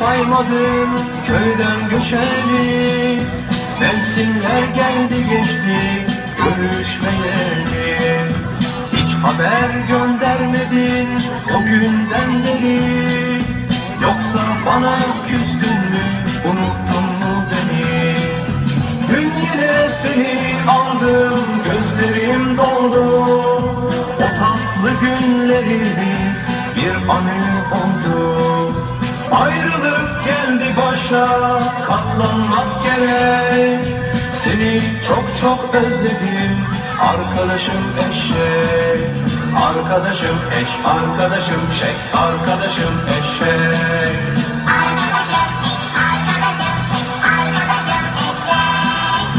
saymadım köyden göçeni. Mevsimler geldi geçti görüşmeyeli. Hiç haber göndermedin o günden beri. Yoksa bana küstün mü unuttun mu beni? Dün yine seni aldım gözlerim doldu. O tatlı günlerimiz bir anı oldu başa katlanmak gerek Seni çok çok özledim arkadaşım eşek Arkadaşım eş, arkadaşım şek, arkadaşım eşek Arkadaşım eş, arkadaşım tek, arkadaşım eşek.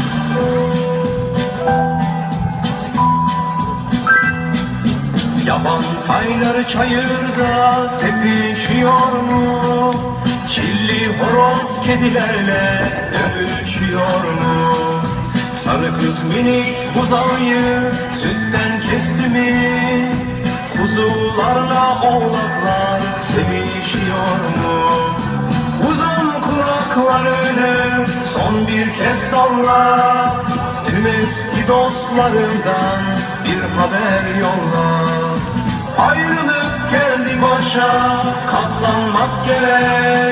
Yaban tayları çayırda tepişiyor mu? Çilli horoz kedilerle dövüşüyor mu? Sarı kız minik buzağıyı sütten kesti mi? Kuzularla oğlaklar sevişiyor mu? Uzun kulaklarını son bir kez salla Tüm eski dostlarından bir haber yolla Ayrılık geldi başa katlanmak gerek